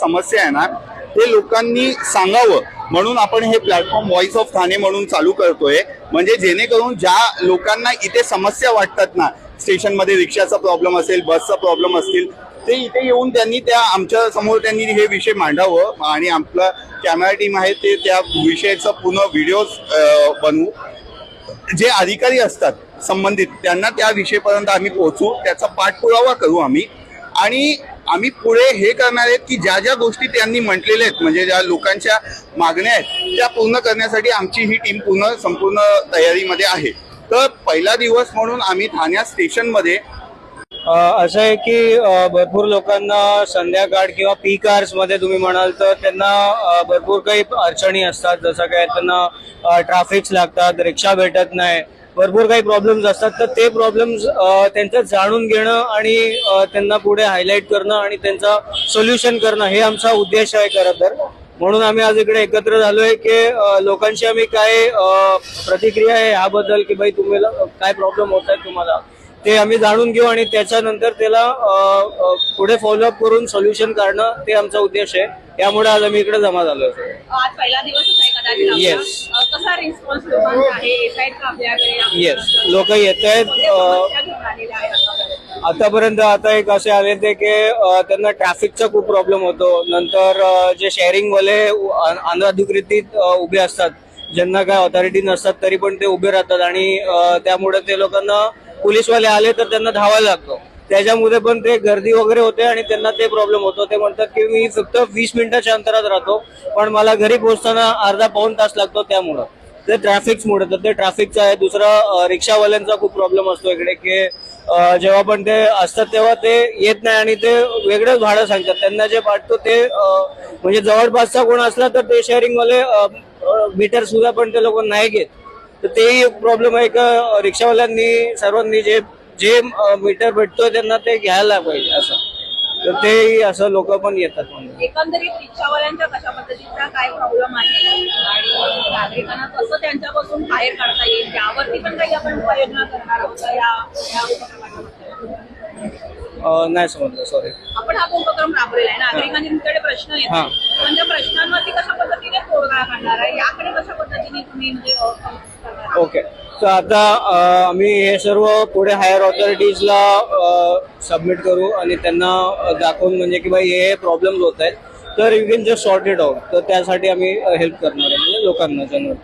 समस्या आहे ना ते लोकांनी सांगावं. म्हणून आपण हे प्लॅटफॉर्म व्हॉइस ऑफ ठाणे म्हणून चालू करतोय. म्हणजे जेणेकरून ज्या लोकांना इथे समस्या वाटतात ना स्टेशनमध्ये रिक्षाचा प्रॉब्लेम असेल बसचा प्रॉब्लेम असतील ते इथे येऊन त्यांनी त्या आमच्यासमोर त्यांनी हे विषय मांडावं आणि आपलं कॅमेरा टीम आहे ते त्या विषयाचा पूर्ण व्हिडिओ बनवू. जे अधिकारी असतात संबंधित त्यांना त्या विषयपर्यंत आम्ही पोहोचू त्याचा पाठपुरावा करू आम्ही. आणि आम्ही पुढे हे करणार आहेत की ज्या ज्या गोष्टी त्यांनी म्हटलेल्या आहेत म्हणजे ज्या लोकांच्या मागण्या आहेत त्या पूर्ण करण्यासाठी आमची ही टीम पूर्ण संपूर्ण तयारीमध्ये आहे. तर पहिला दिवस म्हणून आम्ही ठाण्या स्टेशनमध्ये असं आहे की भरपूर लोकांना संध्याकाळ किंवा पीक कार्समध्ये तुम्ही म्हणाल तर त्यांना भरपूर काही अडचणी असतात. जसं काय त्यांना ट्राफिक्स लागतात रिक्षा भेटत नाही. भरपूर काही प्रॉब्लेम्स असतात. तर ते प्रॉब्लेम्स त्यांचं जाणून घेणं आणि त्यांना पुढे हायलाईट करणं आणि त्यांचा सोल्युशन करणं हे आमचा उद्देश आहे खरं तर. म्हणून आम्ही आज इकडे एकत्र झालोय की लोकांशी आम्ही काय प्रतिक्रिया आहे याबद्दल की भाई तुम्हाला काय प्रॉब्लेम होत आहे तुम्हाला ते आम्ही जाणून घेऊ आणि त्याच्यानंतर त्याला पुढे फॉलोअप करून सोल्युशन काढणं ते आमचा उद्देश आहे. त्यामुळे आज आम्ही इकडे जमा झालोय. आज कसा रिस्पॉन्स लोकांचा आहे? येत आहेत का आपल्याकडे? येस लोक येत आहेत आतापर्यंत? आता एक असे आले ते की त्यांना ट्रॅफिकचा खूप प्रॉब्लेम होतो. नंतर जे शेअरिंग वाले अनधिकृत उभे असतात ज्यांना काय ऑथॉरिटी नसतात तरी पण ते उभे राहतात. आणि त्यामुळे ते लोकांना पोलीसवाले आले तर त्यांना धावायला लागतो. त्याच्यामध्ये पण ते गर्दी वगैरे होते आणि त्यांना ते प्रॉब्लेम होतो. ते म्हणतात की मी फक्त वीस मिनिटाच्या अंतरात राहतो पण मला घरी पोहोचताना अर्धा पाऊन तास लागतो त्यामुळं. ते ट्रॅफिकमुळे तर ते ट्रॅफिकचं आहे. दुसरं रिक्षावाल्यांचा खूप प्रॉब्लेम असतो इकडे की जेव्हा पण ते असतात तेव्हा ते येत नाही आणि ते वेगळंच भाडं सांगतात. त्यांना जे वाटतो ते म्हणजे जवळपासचा कोण असला तर ते शेअरिंगवाले मीटर सुद्धा पण ते लोक नाही घेत. तर तेही एक प्रॉब्लेम आहे. का रिक्षावाल्यांनी सर्वांनी जे जे मीटर भेटतोय त्यांना ते घ्यायला पाहिजे असं. तर तेही असं लोक पण येतात म्हणून. एकंदरीत रिक्षावाल्यांच्या कशा पद्धतीचा काय प्रॉब्लेम आहे? आणि नागरिकांना कसं त्यांच्यापासून बाहेर काढता येईल? त्यावरती पण काही आपण उपाययोजना करणार आहोत का? या या उपक्रमाच्या अ, नाही समजलं सॉरी आपण हा उपक्रम राबवलेला आहे. नागरिकांचे तुमच्याकडे प्रश्न हा. येतात पण त्या प्रश्नांवरती कशा पद्धतीने तोडगा काढणार आहे याकडे कशा पद्धतीने तुम्ही म्हणजे अ, करणार आहात? ओके तर आता आम्ही हे सर्व पुढे हायर ऑथॉरिटीजला सबमिट करू आणि त्यांना दाखवून म्हणजे की बाई हे प्रॉब्लेम होत आहेत. तर you can just sort it out तर त्यासाठी आम्ही हेल्प करणार आहे म्हणजे लोकांना जनरल